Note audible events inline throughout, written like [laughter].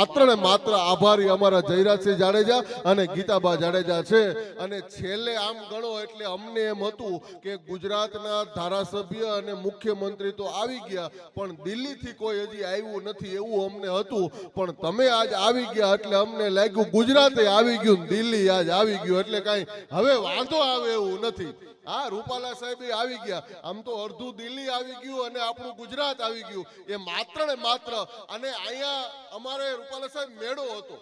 માત્ર માત્ર આભારી અમારા જયરાજસિંહ જાડેજા અને ગીતાબા જાડેજા છે. અને છેલ્લે આમ ગણો એટલે અમને એમ હતું કે ગુજરાતના ધારાસભ્ય અને મુખ્યમંત્રી તો આવી ગયા, પણ દિલ્હીથી કોઈ હજી આવ્યું નથી એવું અમને હતું. પણ તમે આજ આવી ગયા એટલે અમને લાગ્યું ગુજરાતે આવી ગયું દિલ્હી આજ આવી ગયું એટલે કાંઈ હવે વાંધો આવે એવું નથી. હા રૂપાલા સાહેબ આવી ગયા. આમ તો અડધું દિલ્હી આવી ગયું અને આપણું ગુજરાત આવી ગયું. એ માત્ર ને માત્ર અને અહીંયા અમારે રૂપાલા સાહેબ મેળો હતો.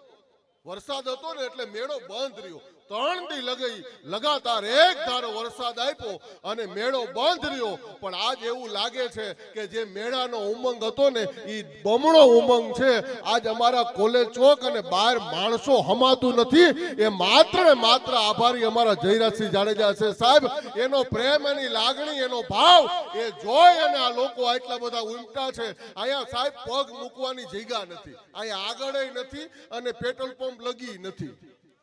વરસાદ હતો ને એટલે મેળો બંધ રહ્યો. ત્રણ દી લગઈ, લગાતાર એક ધારો વરસાદ આપ્યો અને મેળો બંધ રહ્યો. પણ આજ એવું લાગે છે કે જે મેળાનો ઉમંગ હતો ને એ બમણો ઉમંગ છે. આજ અમારા કોલેજ ચોક અને બહાર માણસો હમાતું નથી. એ માત્ર ને માત્ર આભારી અમારા જયરાજસિંહ જાડેજા છે. સાહેબ, એનો પ્રેમ, એની લાગણી, એનો ભાવ, એ જોઈ અને આ લોકો આટલા બધા ઉમટા છે. અહીંયા સાહેબ પગ મૂકવાની જગ્યા નથી. અહીંયા આગળ નથી અને પેટ્રોલ પંપ લગી નથી.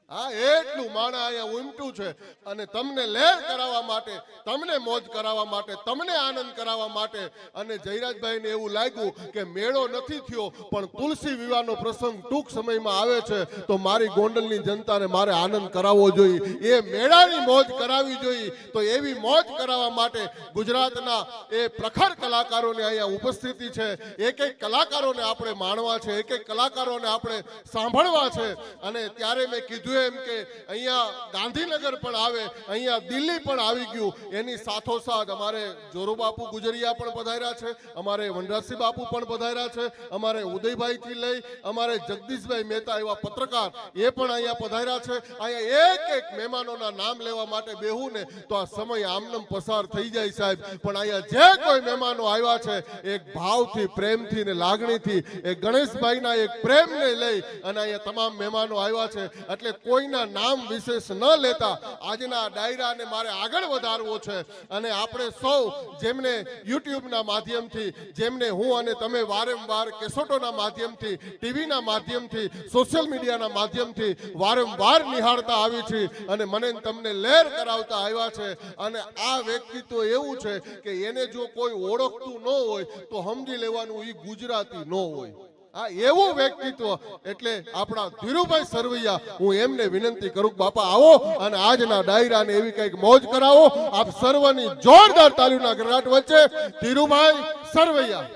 હા એટલું માણા અહીંયા ઉમટું છે. અને તમને લહેર કરાવવા માટે, તમને મોજ કરાવવા માટે, તમને આનંદ કરાવવા માટે. અને જયરાજભાઈને એવું લાગ્યું કે મેળો નથી થયો, પણ તુલસી વિવાહનો પ્રસંગ ટૂંક સમયમાં આવે છે, તો મારી ગોંડલની જનતાને મારે આનંદ કરાવવો જોઈએ. એ મેળાની મોજ કરાવવી જોઈએ. તો એવી મોજ કરાવવા માટે ગુજરાતના એ પ્રખર કલાકારોની અહીંયા ઉપસ્થિતિ છે. એક એક કલાકારોને આપણે માણવા છે એક એક કલાકારોને આપણે સાંભળવા છે. અને ત્યારે મેં કીધું એમ કે અહીંયા ગાંધીનગર પણ આવે, અહીંયા દિલ્હી પણ આવી ગયું. એની સાથોસાથ અમારે જોરુબાપુ ગુજરિયા પણ પધાર્યા છે, અમારે વનરાજસિંહ બાપુ પણ પધાર્યા છે, અમારે ઉદયભાઈથી લઈ, અમારે જગદીશભાઈ મહેતા એવા પત્રકાર એ પણ અહીંયા પધાર્યા છે. અહીંયા એક એક મહેમાનોના નામ લેવા માટે બેહું ને તો આ સમય આમનમ પસાર થઈ જાય સાહેબ. પણ અહીંયા જે કોઈ મહેમાનો આવ્યા છે, એક ભાવથી, પ્રેમથી ને લાગણીથી, એ ગણેશભાઈના એક પ્રેમને લઈ અને અહીંયા તમામ મહેમાનો આવ્યા છે. એટલે કોઈના નામ વિશેષ ન લેતા આજના ડાયરાને મારે આગળ વધારવો છે. અને આપણે સૌ જેમને યુટ્યુબના માધ્યમથી, જેમને હું અને તમે વારંવાર કેસોટોના માધ્યમથી, ટીવીના માધ્યમથી, સોશિયલ મીડિયાના માધ્યમથી વારંવાર નિહાળતા આવી છે અને મને તમને લહેર કરાવતા આવ્યા છે. અને આ વ્યક્તિત્વ એવું છે કે એને જો કોઈ ઓળખતું ન હોય, તો સમજી લેવાનું એ ગુજરાતી ન હોય. આ એવું વ્યક્તિત્વ એટલે આપણા ધીરુભાઈ સરવૈયા, હું એમને વિનંતી કરું બાપા આવો અને આજના ડાયરાને એવી કંઈક મોજ કરાવો. આપ સર્વની જોરદાર તાલીમના ગરગાટ વચ્ચે ધીરુભાઈ સરવૈયા.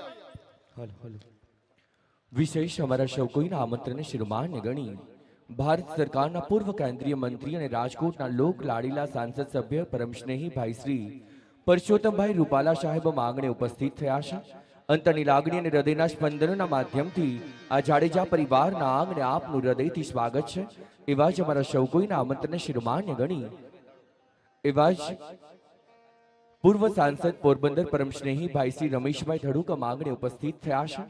વિશેષ અમારા સૌ કોઈના આમંત્રણને શિરોમાન્ય ગણી. ભારત સરકારના પૂર્વ કેન્દ્રીય મંત્રી અને રાજકોટના લોક લાડીલા સાંસદ સભ્ય પરમ સ્નેહી ભાઈ શ્રી પરસોત્તમભાઈ રૂપાલા સાહેબ આંગણે ઉપસ્થિત થયા છે. અંતરની લાગણી અને હૃદયના સ્પંદનોના માધ્યમથી આ જાડેજા પરિવારના આંગણે આપનું હૃદયથી સ્વાગત છે. એવા જ અમારા સૌ કોઈના આમંત્રણને શિરોમાન્ય ગણી. એવા જ પૂર્વ સાંસદ પોરબંદર પરમ સ્નેહી ભાઈ શ્રી રમેશભાઈ ધડુકા માંગણે ઉપસ્થિત થયા છે.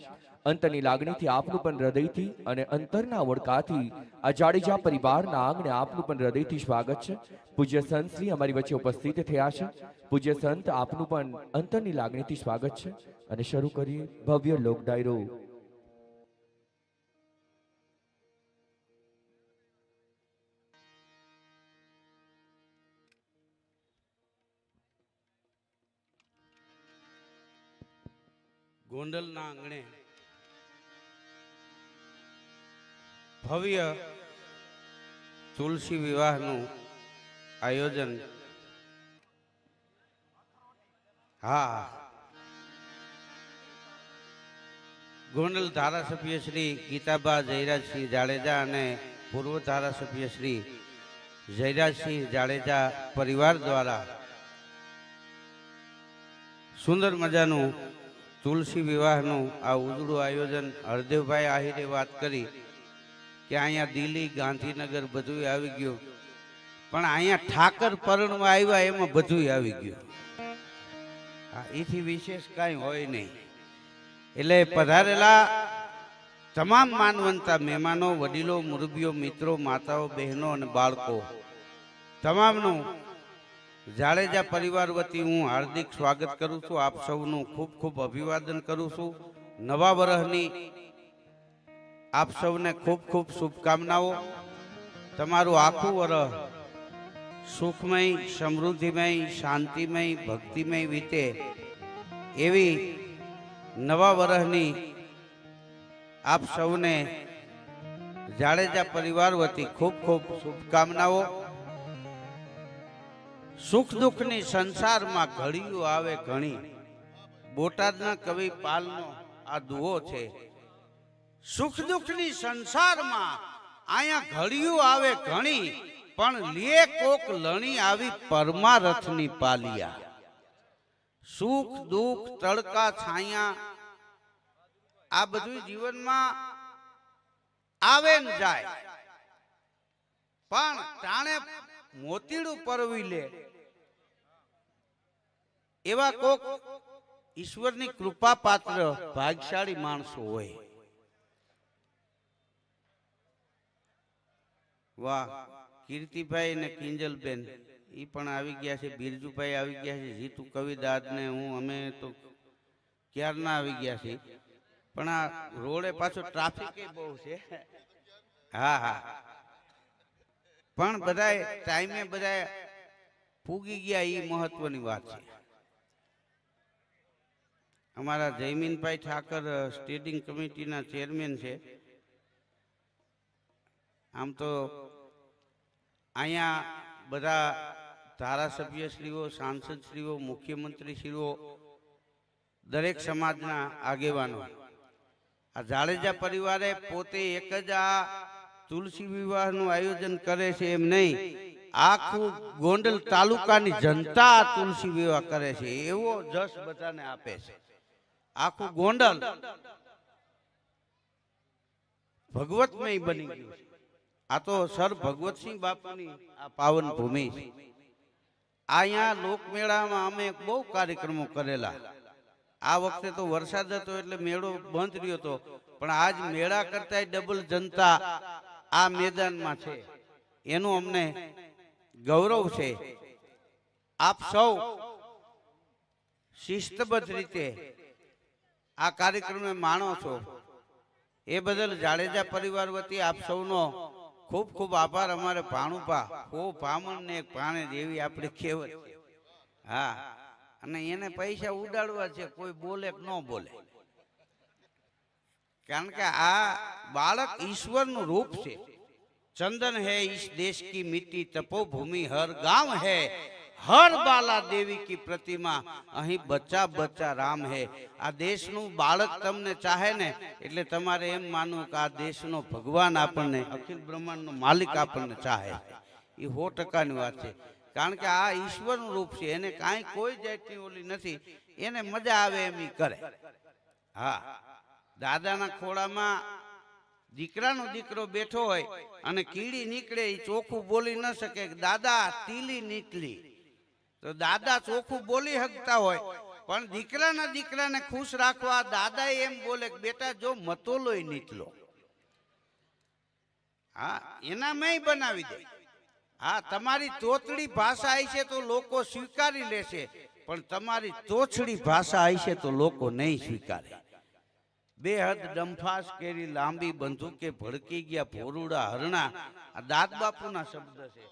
અંતરની લાગણીથી આપનું પણ હૃદયથી અને અંતરના ઓળખાથી આ જાડેજા પરિવારના આંગણે આપનું પણ હૃદયથી સ્વાગત છે. પૂજ્ય સંત શ્રી અમારી વચ્ચે ઉપસ્થિત થયા છે. પૂજ્ય સંત આપનું પણ અંતરની લાગણીથી સ્વાગત છે. અને શરૂ કરીએ ભવ્ય લોક ડાયરો. ગોંડલના આંગણે ભવ્ય તુલસી વિવાહનું આયોજન. હા. ગોંડલ ધારાસભ્ય શ્રી ગીતાબા જયરાજસિંહ જાડેજા અને પૂર્વ ધારાસભ્ય શ્રી જયરાજસિંહ જાડેજા પરિવાર દ્વારા સુંદર મજાનું તુલસી વિવાહનું આ ઉજળું આયોજન હરદેવભાઈ આહિરે વાત કરી. કે અહીંયા દિલ્હી, ગાંધીનગર બધું આવી ગયું. પણ અહીંયા ઠાકર પરણમાં આવ્યા એમાં બધું આવી ગયું. હા, એથી વિશેષ કાંઈ હોય નહીં. એટલે પધારેલા તમામ માનવંતા મહેમાનો, વડીલો, મુરબીઓ, મિત્રો, માતાઓ, બહેનો અને બાળકો, તમામનું જાડેજા પરિવાર વતી હું હાર્દિક સ્વાગત કરું છું. આપ સૌનું ખૂબ ખૂબ અભિવાદન કરું છું. નવા વર્ષની આપ સૌને ખૂબ ખૂબ શુભકામનાઓ. તમારું આખું વર્ષ સુખમય, સમૃદ્ધિમય, શાંતિમય, ભક્તિમય વીતે. એવી નવા વર્ષની આપ સૌને જાડેજા પરિવાર વતી ખૂબ ખૂબ શુભકામનાઓ. સુખ દુઃખની સંસારમાં ઘડીયું આવે ઘણી. બોટાદના કવિ પાલનો આ દુઓ છે. સુખ દુઃખની સંસારમાં અહીંયા ઘડિયું આવે ઘણી, પણ લે કોક લણી આવી પરમારથની પાલિયા. સુખ, દુઃખ, તડકા, છાયા, આ બધું જીવનમાં આવે ને જાય. પણ તાણે મોતીડું પરવી લે. એવા કોક ઈશ્વરની કૃપા પાત્ર ભાગશાળી માણસો હોય. વાહ, કીર્તિભાઈ અને કિંજલબેન એ પણ આવી ગયા છે, બિરજુભાઈ આવી ગયા છે, જીતુ કવિદાદ ને હું, અમે તો ક્યારના આવી ગયા છે પણ આ રોડે પાછો ટ્રાફિક બહુ છે. હા હા. પણ બધાય ટાઈમે બધા પૂગી ગયા એ મહત્વની વાત છે. અમારા જયમીનભાઈ ઠાકર સ્ટેડિંગ કમિટીના ચેરમેન છે. આમ તો અહીંયા બધા ધારાસભ્યશ્રીઓ, સાંસદશ્રીઓ, મુખ્યમંત્રીશ્રીઓ, દરેક સમાજના આગેવાનો. આ જાડેજા પરિવારે પોતે એક જ આ તુલસી વિવાહનું આયોજન કરે છે એમ નહીં. આખું ગોંડલ તાલુકાની જનતા તુલસી વિવાહ કરે છે. એવો જશ બધાને આપે છે. આખું ગોંડલ ભગવતમય બની ગયું છે. આ તો સર ભગવતસિંહ બાપુની આ પાવન ભૂમિ. છે અહીંયા લોકમેળામાં અમે બહુ કાર્યક્રમો કરેલા. આ વખતે તો વરસાદ હતો એટલે મેળો બંધ રહ્યો હતો. પણ આજ મેળા કરતા ડબલ જનતા આ મેદાનમાં છે. એનું અમને ગૌરવ છે. આપ સૌ શિસ્તબદ્ધ રીતે આ કાર્યક્રમે માણો છો. એ બદલ જાડેજા પરિવાર વતી આપ સૌનો ખૂબ ખૂબ આભાર અમારે ભાણુભા હો ભામણ ને પાણે જેવી આપણી કહેવત. હા. અને એને પૈસા ઉડાડવા છે, કોઈ બોલે કે ન બોલે. કારણ કે આ બાળક ઈશ્વરનું રૂપ છે. ચંદન હે ઈશ દેશ કી મિટ્ટી તપોભૂમિ હર ગામ હે. હર બાલા દેવી કી પ્રતિમા. અહીં બચ્ચા બચ્ચા રામ હે. આ દેશનું બાળક તમને ચાહે ને, એટલે તમારે એમ માનવું કે આ દેશનો ભગવાન આપણને, અખિલ બ્રહ્માંડનો માલિક આપણને ચાહે. એ સો ટકાની વાત છે. કારણ કે આ ઈશ્વરનું રૂપ છે, એને કાંઈ કોઈ જાતની ઓલી નથી. એને મજા આવે એમ કરે. હા. દાદાના ખોળામાં દીકરાનો દીકરો બેઠો હોય અને કીડી નીકળે એ ચોખ્ખું બોલી ન શકે દાદા, તીલી નીકળી. તો દાદા ચોખ્ખું બોલી શકતા હોય. પણ દીકરાના દીકરાને ખુશ રાખવા દાદા એમ બોલે બેટા, જો મતોલોય નીકળો. હા, એના મેં બનાવી દે. હા, તમારી તોતડી ભાષા હશે તો લોકો સ્વીકારી લેશે, પણ તમારી તોછડી ભાષા આવી છે તો લોકો નહીં સ્વીકારે. બેહદ ડંફાસ કેરી લાંબી બંદૂકે ભડકી ગયા ભોરુડા હરણા. આ દાદ બાપુના શબ્દ છે.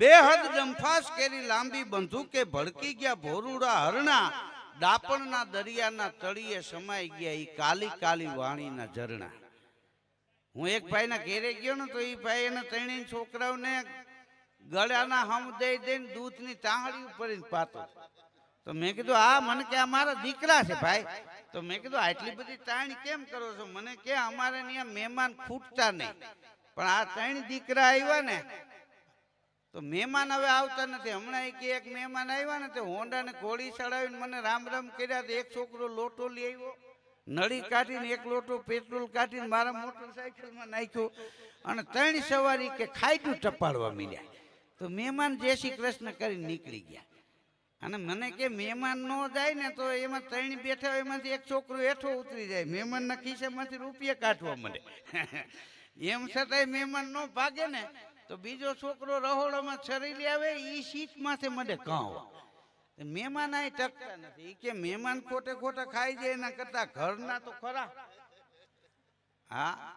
બેહદ જમફાસ કેરી લાંબી બંધુકે ભડકી ગયા ભોરુડા હરણા. દાપણના દરિયાના તળીએ સમાઈ ગયા એ કાલી કાલી વાણીના ઝરણા. હું એક ભાઈના ઘેરે ગયો ને તો એ ભાઈ એના ત્રણેય છોકરાઓને ગળાના હમ દઈ દઈને દૂધની તાહડી ઉપર પાતો તો મેં કીધું આ મને કે અમારા દીકરા છે ભાઈ. તો મેં કીધું, આટલી બધી તાણી કેમ કરો છો? મને કે અમારે ત્યાં મહેમાન ખૂટતા નહીં. પણ આ ત્રણ દીકરા આવ્યા ને તો મહેમાન હવે આવતા નથી. હમણાં એક એક મહેમાન આવ્યા ને તે હોન્ડાને ઘોડી ચડાવીને મને રામ રામ કર્યા તો એક છોકરો લોટો લઈ આવ્યો. નળી કાઢીને એક લોટો પેટ્રોલ કાઢીને મારા મોટરસાયકલમાં નાખ્યો અને ત્રણ સવારી કે ખાઈટું ટપાડવા મળ્યા તો મહેમાન જય શ્રી કૃષ્ણ કરીને નીકળી ગયા. અને મને કે મહેમાન ન જાય ને તો એમાં ત્રણ બેઠા હોય એમાંથી એક છોકરો હેઠો ઉતરી જાય. મહેમાનના ખિસ્સામાંથી રૂપિયા કાઢવા મળે એમ છતાંય મહેમાન ન ભાગે ને તો બીજો છોકરો રહોડામાં છરેલી આવે એ સીટ માથે મને કહો મહેમાન આ ટકતા નથી. કે મહેમાન ખોટે ખોટા ખાઈ જાય, એના કરતા ઘરના તો ખરા. હા?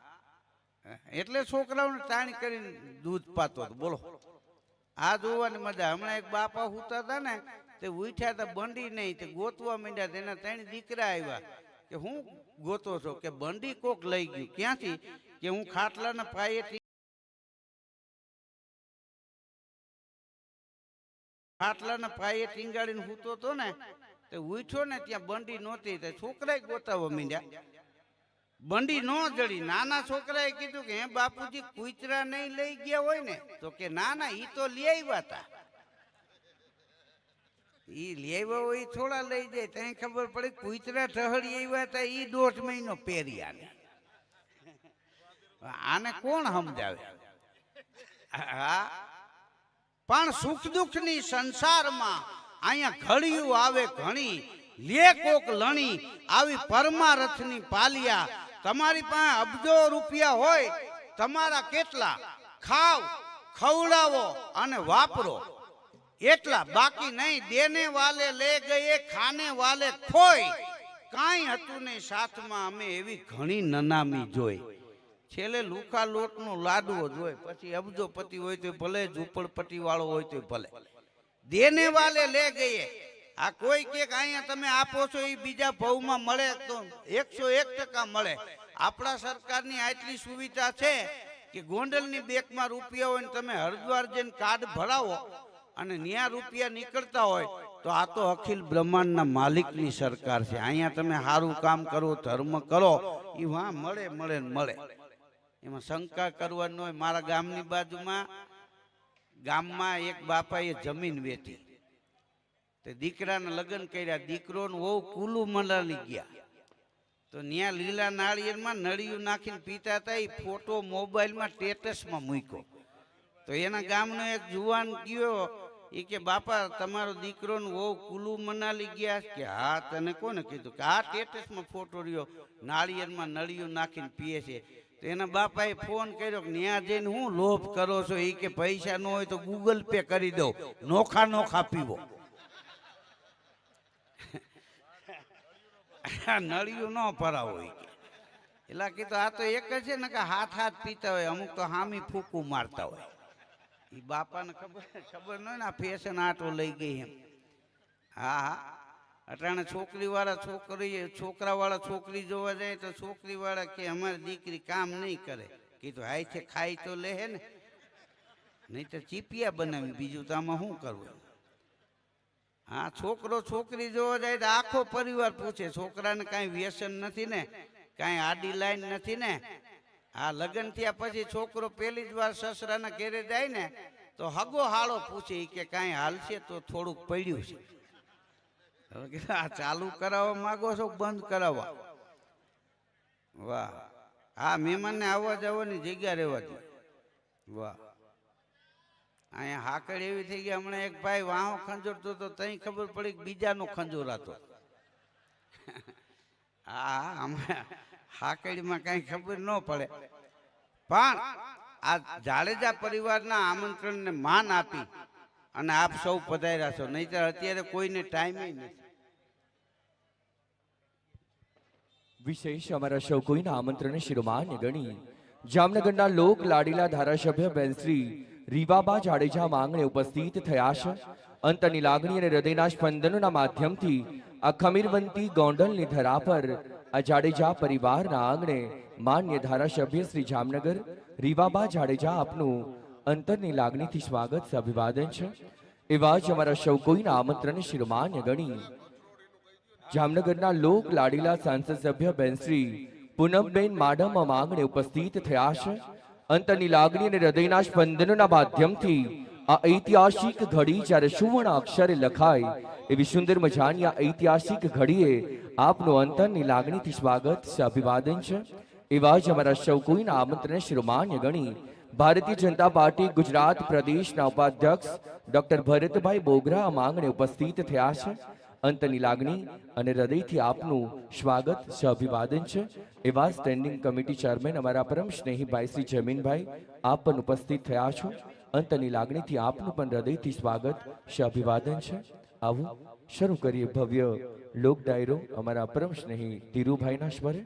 એટલે છોકરાઓને તાણી કરીને દૂધ પાતો હતો. બોલો. આ જોવાની મજા. હમણાં એક બાપા હુતા હતા ને, તે ઉઠ્યા હતા બંડી નહીં, તે ગોતવા માંડ્યા તેના ત્રણ દીકરા આવ્યા કે હું ગોતો છો? કે બંડી કોક લઈ ગયું. ક્યાંથી? કે હું ખાટલાના પાયે ખાટલાના પાયે ટીંગાડીને સૂતો તો ને, તે ઉઠ્યો ને ત્યાં બંડી નહોતી, તે છોકરાએ ગોતાવવા મીંડ્યા. બંડી નો જડી. નાના છોકરાએ કીધું કે, હે બાપુજી, કુતરા નહીં લઈ ગયા હોય ને, તો કે ના ના ઈ તો લઈ આવ્યા હતા ઈ આવ્યા હોય થોડા લઈ જાય. ત્યાં ખબર પડી, કુતરા ઠહડી આવ્યા હતા ઈ દોઢ મહિનો પહેર્યા ને. આને કોણ સમજાવે? હા પણ સુખ દુઃખની સંસારમાં અહીંયા ઘડિયું આવે, ઘણી. લે કોક લણી, આવી પરમારથની પાલિયા. તમારી પાસે અબજો રૂપિયા હોય, તમારા કેટલા? ખાવ, ખવડાવો અને વાપરો. એટલા. બાકી નહીં, દેને વાલે લે ગયે, ખાને વાલે ખોય. કાંઈ હતું નહીં, સાથમાં અમે એવી ઘણી નનામી જોઈ. છેલ્લે લુખા લોટનો લાડવો જોઈ પછી અબજોપતિ હોય તો ભલે ઝૂંપડપટ્ટી વાળો હોય તો ભલે. દેને વાલે લે ગઈએ. આ કોઈ કે અહીંયા તમે આપો છો એ બીજા ભાવમાં મળે તો એકસો એક ટકા મળે. આપણા સરકારની આટલી સુવિધા છે કે ગોંડલની બેંકમાં રૂપિયા હોય ને તમે હરિદ્વાર જઈને કાર્ડ ભરાવો અને ન્યા રૂપિયા નીકળતા હોય તો આ તો અખિલ બ્રહ્માંડના માલિકની સરકાર છે. અહીંયા તમે સારું કામ કરો, ધર્મ કરો એ વાં મળે મળે મળે. એમાં શંકા કરવાનો હોય. મારા ગામની બાજુમાં ગામમાં એક બાપાએ જમીન વેચી તે દીકરાના લગ્ન કર્યા. દીકરો વહુ કુલું મલાલી ગયા. તો ન્યા લીલા નાળિયેરમાં નળિયું નાખીને પીતા હતા. એ ફોટો મોબાઈલમાં સ્ટેટસમાં મૂક્યો. તો એના ગામનો એક જુવાન ગયો. એ કે, બાપા, તમારો દીકરોને વહુ કુલુ મનાલી ગયા. કે, હા, તને કોને કીધું? કે આ સ્ટેટસમાં ફોટો રહ્યો. નાળિયેરમાં નળિયું નાખીને પીએ છે. તો એના બાપાએ ફોન કર્યો કે, ન્યા જઈને હું લોભ કરો છો? એ કે, પૈસા ન હોય તો ગૂગલ પે કરી દો નોખા નોખા પીવો. નળિયું ન કે. એટલે કીધું, આ તો એક જ છે ને કે હાથ હાથ પીતા હોય, અમુક તો હામી ફૂકું મારતા હોય. એ બાપાને ખબર ખબર ન હોય ને, આ ફેશન આટો લઈ ગઈ એમ. હા હા. અટાણે છોકરી વાળા છોકરી છોકરા વાળા છોકરી જોવા જાય તો છોકરી વાળા કે અમારી દીકરી કામ નહીં કરે. કીધું, હાય છે ખાઈ તો લે ને. નહીં તો ચીપિયા બનાવી બીજું તો આમાં શું કરવું? હા, છોકરો છોકરી જોવા જાય તો આખો પરિવાર પૂછે, છોકરાને કાંઈ વ્યસન નથી ને? કાંઈ આડી લાઈન નથી ને? આ લગ્ન થયા પછી છોકરો પહેલી જ વાર સસરાના ઘેરે જાય ને, તો હગો હાળો પૂછે કે કાંઈ હાલશે તો થોડુંક પડ્યું છે. આ ચાલુ કરાવવા માંગો છો, બંધ કરાવવા. વાહ. હા મહેમાનને આવવા જવાની જગ્યા રહેવાથી વાહ. અહીંયા હાકડ એવી થઈ ગઈ, હમણાં એક ભાઈ વાહો ખંજોરતો તો તઈ ખબર પડી કે બીજાનો ખંજોરાતો હા [laughs] હમણાં હાકડીમાં કાંઈ ખબર ન પડે. પણ આ જાડેજા પરિવારના આમંત્રણને માન આપી અને આપ સૌ પધાર્યા છો. નહીતર અત્યારે કોઈને ટાઈમ નથી. વિશેષ અમારા સૌ કોઈના આમંત્રણને શિરોમાન્ય ગણી જામનગરના લોક લાડીલા ધારાસભ્ય બેનશ્રી રીવાબા જાડેજા માંગણે ઉપસ્થિત થયા છે. અંતની લાગણી અને હૃદયના સ્પંદનોના માધ્યમથી આ ખમીરવંતી ગોંડલની ધરા પર આ જાડેજા પરિવારના આંગણે માન્ય ધારાસભ્ય શ્રી જામનગર રીવાબા જાડેજા આપનું અંતરની લાગણીથી સ્વાગત અભિવાદન છે. એવા જ અમારા સૌ કોઈના આમંત્રણને શિરોમાન્ય ગણી. જામનગરના લોક લાડીલા સાંસદ સભ્ય બેનશ્રી પૂનમબેન માડમ માંગણે ઉપસ્થિત થયા છે. અંતરની લાગણી અને હૃદયના સ્પંદનોના માધ્યમથી આ ઐતિહાસિક ઘડી જ્યારે સુવર્ણ અક્ષરે લખાય, એવી સુંદર મજાની આ ઐતિહાસિક ઘડીએ આપનું અંતરની લાગણીથી સ્વાગત છે, અભિવાદન છે. એવા જ અમારા સૌ કોઈના આમંત્રણને શિરોમાન્ય ગણી ભારતીય જનતા પાર્ટી ગુજરાત પ્રદેશના ઉપાધ્યક્ષ ડોક્ટર ભરતભાઈ બોગરા માંગણે ઉપસ્થિત થયા છે. અંતની લાગણી અને હૃદયથી આપનું સ્વાગત છે અભિવાદન છે. એવા સ્ટેન્ડિંગ કમિટી ચેરમેન અમારા પરમ સ્નેહી ભાઈ શ્રી જમીનભાઈ, આપ પણ ઉપસ્થિત થયા છો. અંતની લાગણીથી આપનું પણ હૃદયથી સ્વાગત છે અભિવાદન છે. આવું, શરૂ કરીએ ભવ્ય લોક ડાયરો અમારા પરમ સ્નેહી ધીરુભાઈના સ્વરે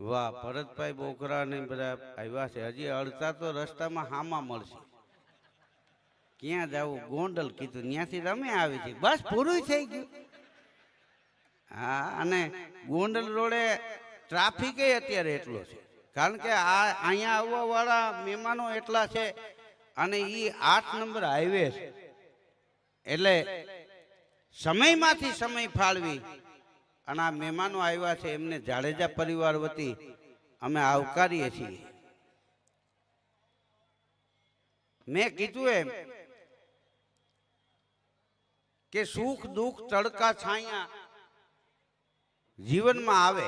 વાહ, ભરતભાઈ બોકરા ને બધા આવ્યા છે. હજી અડધા તો રસ્તામાં હામાં મળશે. ક્યાં જવું? ગોંડલ કીધું. ત્યાંથી રમે આવી છે બસ પૂરું થઈ ગયું. હા, અને ગોંડલ રોડે ટ્રાફિક અત્યારે એટલો છે. કારણ કે આ અહીંયા આવવા વાળા મહેમાનો એટલા છે અને એ આઠ નંબર હાઈવે છે. એટલે સમયમાંથી સમય ફાળવી અને આ મહેમાનો આવ્યા છે, એમને જાડેજા પરિવાર વતી અમે આવકારીએ છીએ. મેં કીધું એમ કે સુખ દુઃખ તડકા છાયા જીવનમાં આવે.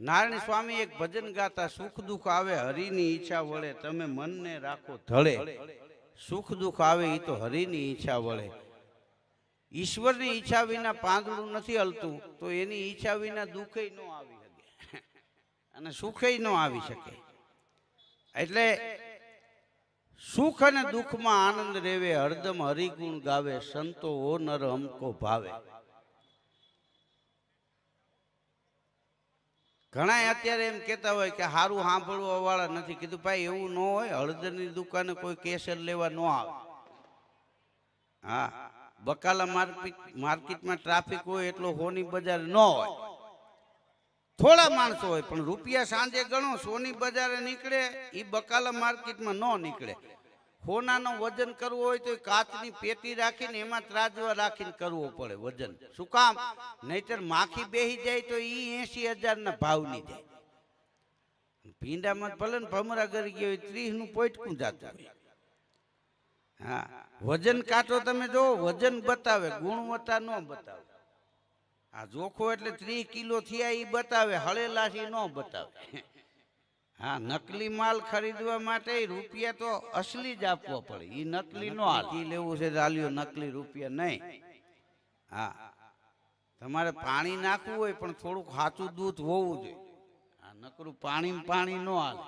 નારાયણ સ્વામી એક ભજન ગાતા, સુખ દુઃખ આવે હરિની ઈચ્છા વળે, તમે મનને રાખો ધળે. સુખ દુઃખ આવે એ તો હરિની ઈચ્છા વળે. ઈશ્વરની ઈચ્છા વિના પાંદડું નથી હલતું, તો એની ઈચ્છા વિના દુઃખે ન આવી શકે. [laughs] અને સુખે ન આવી શકે. એટલે સુખ અને દુઃખમાં આનંદ રેવે, હરદમ હરિગુણ ગાવે સંતો ઓ નર હમકો ભાવે. ઘણા અત્યારે એમ કહેતા હોય કે સારું સાંભળવા વાળા નથી. કીધું, ભાઈ, એવું ન હોય, હળદરની દુકાને કોઈ કેસર લેવા ન આવે. હા, બકાલા માર્કેટ, માર્કેટમાં ટ્રાફિક હોય એટલો હોની બજાર ન હોય. થોડા માણસો હોય, પણ રૂપિયા સાંજે ગણો, સોની બજારે નીકળે એ બકાલા માર્કેટમાં ન નીકળે. સોનાનું વજન કરવું હોય તો કાચની પેટી રાખીને એમાં ત્રાજવા રાખીને કરવો પડે વજન. શું કામ? નહીતર માખી બેહી જાય તો એ એસી હજારના ભાવની જાય. ભીંડામાં ભલે ભમરા કરી ગયો હોય ત્રીસનું પોઈટકું જાતું હોય. હા, વજન કાંટો તમે જો વજન બતાવે, ગુણવત્તા ન બતાવે. આ જોખો એટલે ત્રીસ કિલો થયા એ બતાવે, હળેલાથી ન બતાવે. હા, નકલી માલ ખરીદવા માટે રૂપિયા તો અસલી જ આપવો પડે. એ નકલી નો હાથી લેવું છે ચાલ્યો નકલી રૂપિયા નહીં. હા. તમારે પાણી નાખવું હોય પણ થોડુંક સાચું દૂધ હોવું જોઈએ. આ નકરું પાણી પાણી ન હાલે.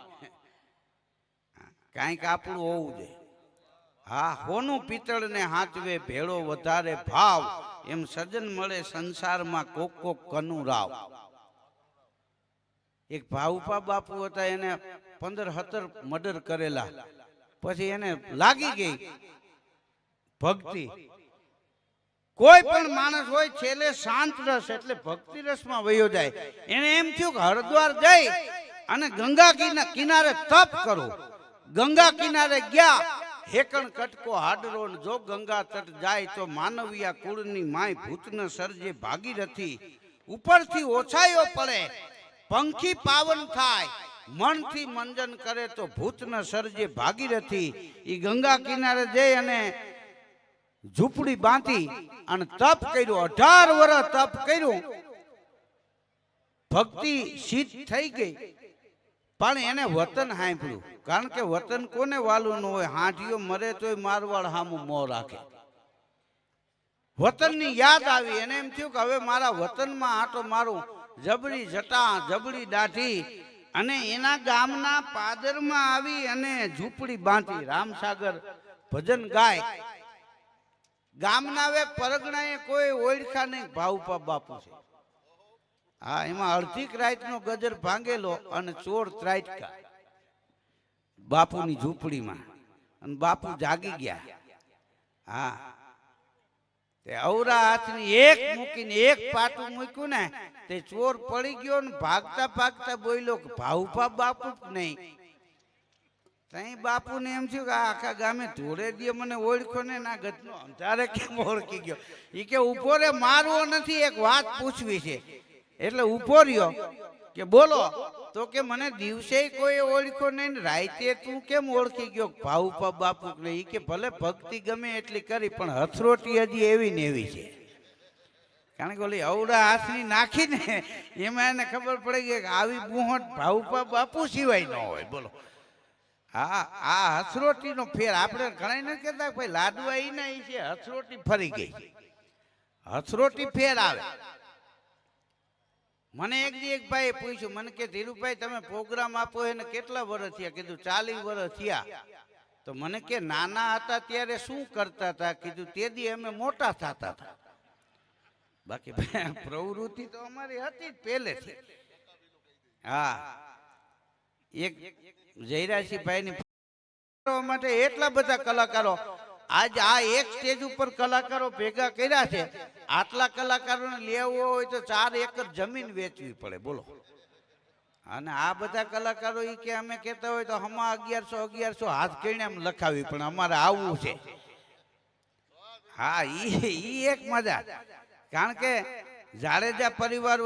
કાંઈક આપણું હોવું જોઈએ. હા, હોનું પિત્તળને હાચવે ભેળો વધારે ભાવ. એમ સજન મળે સંસારમાં કોક કોક કનું રાવ. એક ભાઉપા બાપુ હતા, એને પંદર હતર મર્ડર કરેલા. પછી એને લાગી ગઈ ભક્તિ. કોઈ પણ માણસ હોય, છેલ્લે શાંત રસ એટલે ભક્તિ રસમાં વયો જાય. એને એમ થયું કે હરિદ્વાર જઈ અને ગંગા કિના- કિનારે તપ કરો. ગંગા કિનારે ગયા હેકણ કટકો હાડરો જો ગંગા તટ જાય તો માનવીયા કુળની માય ભૂતન સર્જે ભાગીરથી. ઉપરથી ઓછાયો પડે, પંખી પાવન થાય મનથી મંજન કરે તો ભૂતન સર્જે ભાગીરથી. ઈ ગંગા કિનારે જઈ અને ઝૂંપડી બાંધી અને તપ કર્યું, અઢાર વર્ષ તપ કર્યું. ભક્તિ સિદ્ધ થઈ ગઈ. પણ એને વતન સાંભળ્યું. કારણ કે વતન કોને વાલું ન હોય? હાંઠીઓ મરે તોય મારવાડ હામું મોં રાખે. વતનની યાદ આવી. એને એમ થયું કે હવે મારા વતનમાં આટો મારું જબરી જટા જબરી દાઢી અને એના ગામના પાદરમાં આવી અને ઝૂંપડી બાંધી. રામસાગર ભજન ગાય. ગામના હવે પરગણાએ કોઈ ઓળખા નહીં ભાવપા બાપુ છે. હા, એમાં અડધીક રાતનો ગજર ભાંગેલો અને ચોર ત્રાટકા. બાપુની ઝૂંપડીમાં. અને બાપુ જાગી ગયા. હા. તે અવરા હાથની એક મૂકીને એક પાટું મૂક્યું ને, તે ચોર પડી ગયો ને ભાગતા ભાગતા બોલ્યો કે ભાવપા બાપુ નહીં. તઈ બાપુને એમ થયું કે આખા ગામે ધોળે દે મને ઓળખો ને, ના ગતનો અંધારે કેમ ઓળખી ગયો? એ કે ઊભો રે, મારવો નથી, એક વાત પૂછવી છે. એટલે ઊભો રહ્યો કે બોલો, તો કે મને દિવસે કોઈ ઓળખ્યો નહીં ને રાતે તું કેમ ઓળખી ગયો? ભાવપા બાપુ એ કે ભલે ભક્તિ ગમે એટલી કરી, પણ હથરોટી હજી એવી ને એવી છે. કારણ કે ઓલી અવડા હાથની નાખીને એમાં એને ખબર પડી કે આવી બુહટ ભાવપા બાપુ સિવાય ન હોય. બોલો. હા, આ હથરોટીનો ફેર આપણે ઘણા નથી કહેતા ભાઈ લાડવા એ ના છે, હથરોટી ફરી ગઈ. હથરોટી ફેર આવે. મને એક દી એક ભાઈ પૂછ્યું, મને કે, ધીરુભાઈ, તમે પ્રોગ્રામ આપો એને કેટલા વર્ષ થયા? કીધું, ચાલીસ વર્ષ થયા. તો મને કે, નાના હતા ત્યારે શું કરતા હતા? કીધું, તે દી અમે મોટા થતા હતા. બાકી પ્રવૃત્તિ તો અમારી હતી જ પહેલેથી. હા. એક જયરાજસિંહભાઈની માટે એટલા બધા કલાકારો આજ આ એક સ્ટેજ ઉપર કલાકારો ભેગા કર્યા છે. આટલા કલાકારોને લેવો હોય તો ચાર એકર જમીન વેચવી પડે, બોલો. અને આ બધા કલાકારો એ કે અમે કહેતા હોય તો હમા અગિયારસો અગિયારસો હાથ કરીને આમ લખાવી પણ અમારે આવવું છે. હા, ઈ એક મજા. કારણ કે જાડેજા પરિવાર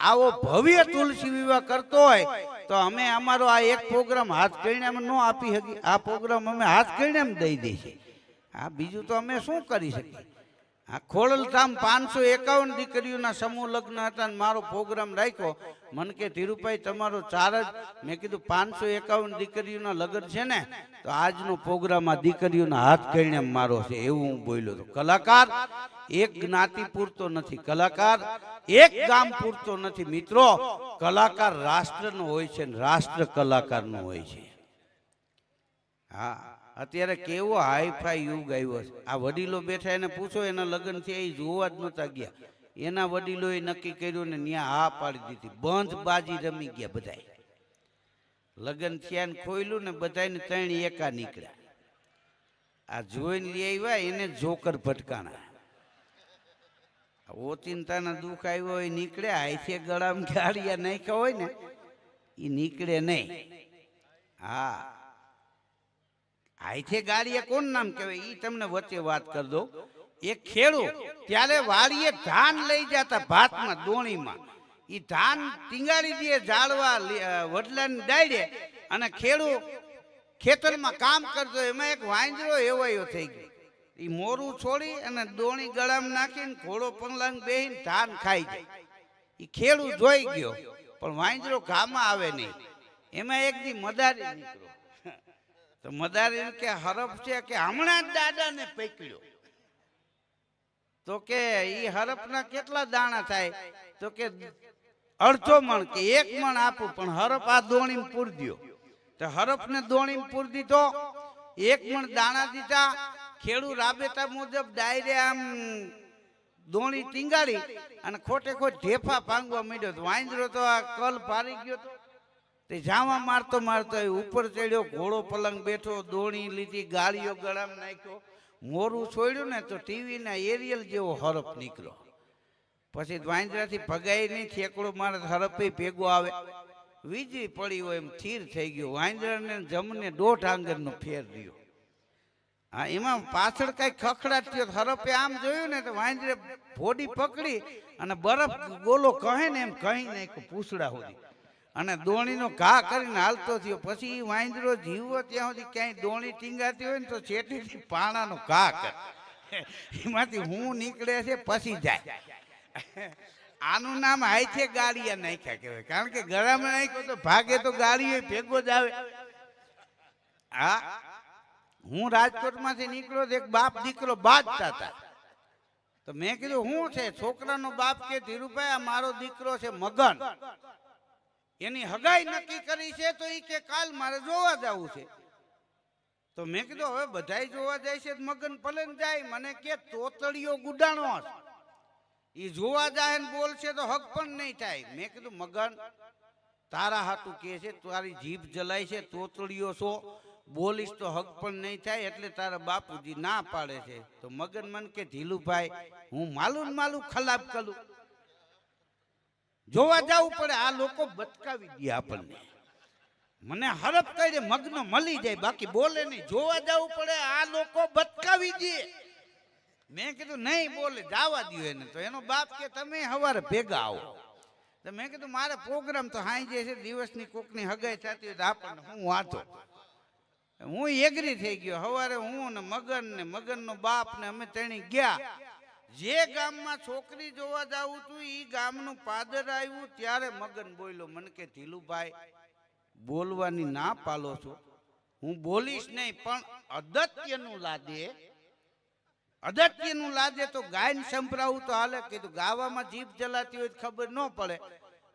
આવો ભવ્ય તુલસી વિવાહ કરતો હોય તો અમે અમારો આ એક પ્રોગ્રામ હાથ કરીને અમે ન આપી શકીએ. આ પ્રોગ્રામ અમે હાથ કરીને એમ દઈ દઈશું આ બીજું તો અમે શું કરી શકીએ? આ ખોડલધામ પાંચસો એકાવન દીકરીઓના સમૂહ લગ્ન હતા અને મારો પ્રોગ્રામ રાખ્યો. મને કે, ધીરુભાઈ, તમારો ચાર જ, મેં કીધું, પાંચસો એકાવન દીકરીઓના લગ્ન છે ને, તો આજનો પ્રોગ્રામ આ દીકરીઓના હાથ કરીને મારો છે, એવું હું બોલ્યો હતો કલાકાર, એક જ્ઞાતિ પૂરતો નથી. કલાકાર, એક ગામ પૂરતો નથી. મિત્રો, કલાકાર રાષ્ટ્રનો હોય છે રાષ્ટ્ર કલાકારનો હોય છે. હા અત્યારે કેવો હાઈફાઈ યુગ આવ્યો છે. આ વડીલો બેઠા એને પૂછો, એના લગ્ન છે એ જોવા જ નતા ગયા. એના વડીલોએ નક્કી કર્યું ને ત્યાં હા પાડી દીધી. બંધ બાજી રમી ગયા બધાય. લગ્ન થયા ને ખોયલું ને બધાને ત્રણ એકા નીકળ્યા. આ જોઈને લઈ આવ્યા, એને જોકર ભટકાણા. ઓચિંતાના દુઃખ આવ્યો હોય નીકળે આઈથે ગળામાં ગાડિયા નાખ્યા હોય ને એ નીકળે નહીં. હા. આઈથે ગાડીએ કોણ નામ કહેવાય? ઈ તમને વચ્ચે વાત કરી દો એ ખેડૂત, ત્યારે વાડીએ ધાન લઈ જતા ભાતમાં, દોણીમાં. ઈ ધાન ટીંગાડી દે, ઝાડવા વડલાને ડાયડે અને ખેડૂત ખેતરમાં કામ કરતો એમાં એક વાંજરો એવાયો થઈ ગયો. ઈ મોરું છોડી અને દોણી ગળામાં નાખીને ઘોડો પંગલાંગ બેહીને ધાન ખાઈ જાય ઈ ખેડૂત જોઈ ગયો, પણ વાંજરો ઘામાં આવે નહીં. એમાં એક દી મદારી નીકળ્યો. તો મદારી કે હરફ છે કે હમણાં જ દાદાને પકડ્યો. તો કે ઈ હરફના કેટલા દાણા થાય? તો કે અડધો મણ કે એક મણ આપું, પણ હરફ આ દોણી પૂર દો તો હરફને દોણી પૂર દીધો, એક મણ દાણા દીધા, ખેડૂત રાબેતા મુજબ ડાયરે આમ દોણી ટીંગાડી અને ખોટે ખોટ ઢેફા પાંગવા માંડ્યો. વાંદરો તો આ કલ પારી ગયો તે જાવા મારતો મારતો ઉપર ચડ્યો, ઘોડો પલંગ બેઠો, દોણી લીધી, ગાળીઓ ગળામાં નાખ્યો. મોરું છોડ્યું ને તો ટીવીના એરિયલ જેવો હરફ નીકળ્યો. પછી દ્વાંજરાથી ભગાઈ નહીં છેકડો મારે હરફે ભેગો આવે. વીજળી પડી હોય એમ થીર થઈ ગયો. વાંદરાને જમને દોઢ આંગણનો ફેર રહ્યો. હા, એમાં પાછળ કઈ ખખડાટ થયો. હરપે આમ જોયું ને તો વાંદરે ભોડી પકડી અને બરફ ગોલો કહે ને એમ કહી નાખ્યો, પૂછડા સુધી. અને દોણીનો ઘા કરીને હાલતો થયો. પછી વાંદરો જીવો ત્યાં સુધી ક્યાંય દોણી ટીંગાતી હોય ને તો છેટીથી પાણાનો ઘા કરે. [laughs] એમાંથી હું નીકળે છે પછી [laughs] જાય. આનું નામ હાય છે ગાળિયા નાખ્યા કહેવાય. કારણ કે ગળામાં નાખ્યો તો ભાગે તો ગાળીઓ ભેગો જ આવે. હા? હું? રાજકોટમાંથી નીકળ્યો તો એક બાપ દીકરો બાજતા હતા. તો મેં કીધું હું છે? છોકરાનો બાપ કે ધીરુભાઈ? આ મારો દીકરો છે મગન. એની હગાઈ નક્કી કરી છે તો એ કે કાલ મારે જોવા જવું છે. તો મેં કીધું, હવે બધાય જોવા જાય છે, મગન પલન જાય. મને કે તોતળીઓ ગુડાણો એ જોવા જાય ને બોલશે તો હક પણ નહીં થાય. મેં કીધું, મગન, તારા હાટું કે છે, તારી જીભ જલાય છે તોતળીઓ છો. બોલીશ તો હક પણ નહીં થાય, એટલે તારા બાપુજી ના પાડે છે. તો મગન મન કે, ઢીલુભાઈ, હું માલું માલું ખલાબ કરું. જોવા જવું પડે, આ લોકો બચકાવી દે આપણને. મને હરફ કરી મગ્ન મળી જાય, બાકી બોલે નહીં. જોવા જવું પડે, આ લોકો બચકાવી દે. મેં કીધું, નહીં બોલે, જવા દો એને. તો એનો બાપ કે, તમે હવારે ભેગા આવો. તો મેં કીધું, મારે પ્રોગ્રામ તો હાઈ જે છે, દિવસની કોકની હગાઈ થતી હોય તો આપણને હું વાંચો હું એગ્રી થઈ ગયો. હવારે હું ને મગન ને, મગનનો બાપ ને અમે તેણી ગયા. જે ગામમાં છોકરી જોવા જાઉં છું એ ગામનું પાદર આવ્યું, ત્યારે મગન બોલ્યો, મને કે, ધીલુભાઈ, બોલવાની ના પાલો છો. હું બોલીશ નહીં, પણ અદત્યનું લાદે અદત્યનું લાદે તો ગાયન સંભળાવું તો હાલે. કીધું ગાવામાં જીભ જલાતી હોય ખબર ન પડે.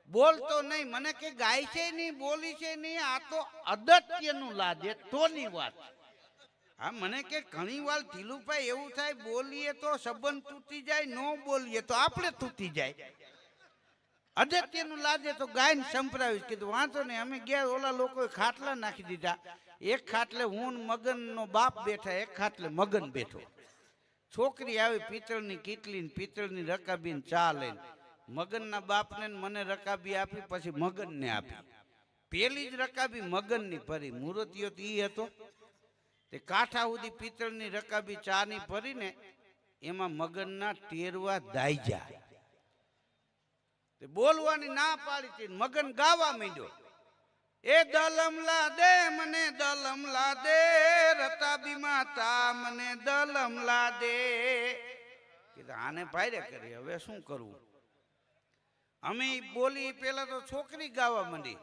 બોલતો નહીં, મને કે ગાય છે નહીં, બોલી છે નહીં, આ તો અદત્યનું લાદે તોની વાત હા, મને કે ઘણી વાર ધીલુભાઈ એવું થાય, બોલીએ તો સંબંધ તૂટી જાય, ન બોલીએ તો આપણે તૂટી જાય. અગત્યનું લાગે તો ગાયને સંભળાવીશ, કીધું, વાંધો નહીં, અમે ગયા ઓલા લોકોએ ખાટલા નાખી દીધા. એક ખાટલે હું ને મગનનો બાપ બેઠા, એક ખાટલે મગન બેઠો. છોકરી આવી પિત્તળની કીટલી ને પિત્તળની રકાબી ને ચા લઈને. મગનના બાપને ને મને રકાબી આપી, પછી મગનને આપી. પેલી જ રકાબી મગનની ભરી મૂર્તિઓ તો એ હતો. તે કાંઠા સુધી પિત્તળની રકાબી ચાની ભરીને એમાં મગનના ટેરવા દાઈજા તે બોલવાની ના પાડી હતી, મગન ગાવા માંડ્યો. એ દલમલા દે, મને દલમલા દે, રતાબી માતા, મને દલમલા દે. કીધું, આને ભાઈરે કરી, હવે શું કરવું અમે બોલી, પેલા તો છોકરી ગાવા માંડી.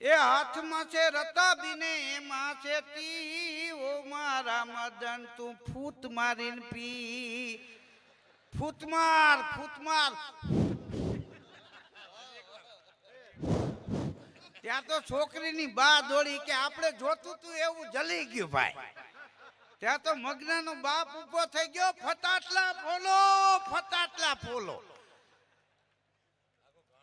એ હાથમાં છે રતાબીને, એમાં છે તી, ઓ મારા મદન, તું ફૂત મારીને પી. ફૂત માર ફૂત માર. ત્યાં તો છોકરીની બા દોડી કે આપણે જોતું તું એવું જલી ગયું ભાઈ. ત્યાં તો મગ્નનો બાપ ઊભો થઈ ગયો, ફટાટલા ફોલો ફટાટલા ફોલો.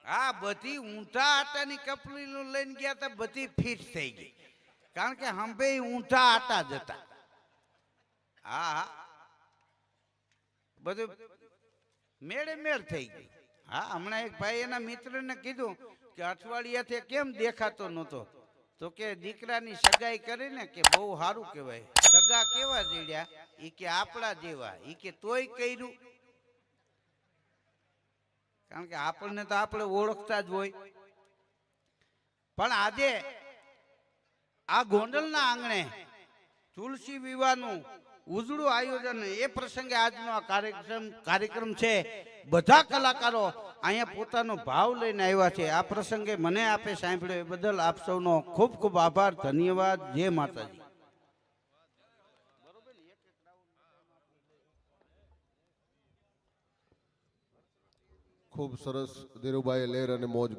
આ બધી ઊંઠા આટાની કપલી લઈને ગયા તા, બધી ફિટ થઈ ગઈ. કારણ કે હંભે ઊંટા આટા જ હતા. હા બધું મેળે મેળ થઈ ગઈ. હા, હમણાં એક ભાઈ એના મિત્રને કીધું કે અઠવાડિયાથી કેમ દેખાતો નહોતો? તો કે દીકરાની સગાઈ કરીને કે બહુ સારું કહેવાય. સગા કેવા જેડ્યા? એ કે આપણા જેવા. એ કે તોય કર્યું. કારણ કે આપણને તો આપણે ઓળખતા જ હોય. પણ આજે આ ગોંડલના આંગણે તુલસી વિવાહનું ઉજળું આયોજન એ પ્રસંગે આજનો આ કાર્યક્રમ કાર્યક્રમ છે. બધા કલાકારો અહીંયા પોતાનો ભાવ લઈને આવ્યા છે. આ પ્રસંગે મને આપે સાંભળ્યો એ બદલ આપ સૌનો ખૂબ ખૂબ આભાર, ધન્યવાદ. જય માતાજી. ખૂબ સરસ ધીરુભાઈ લેર અને મોજ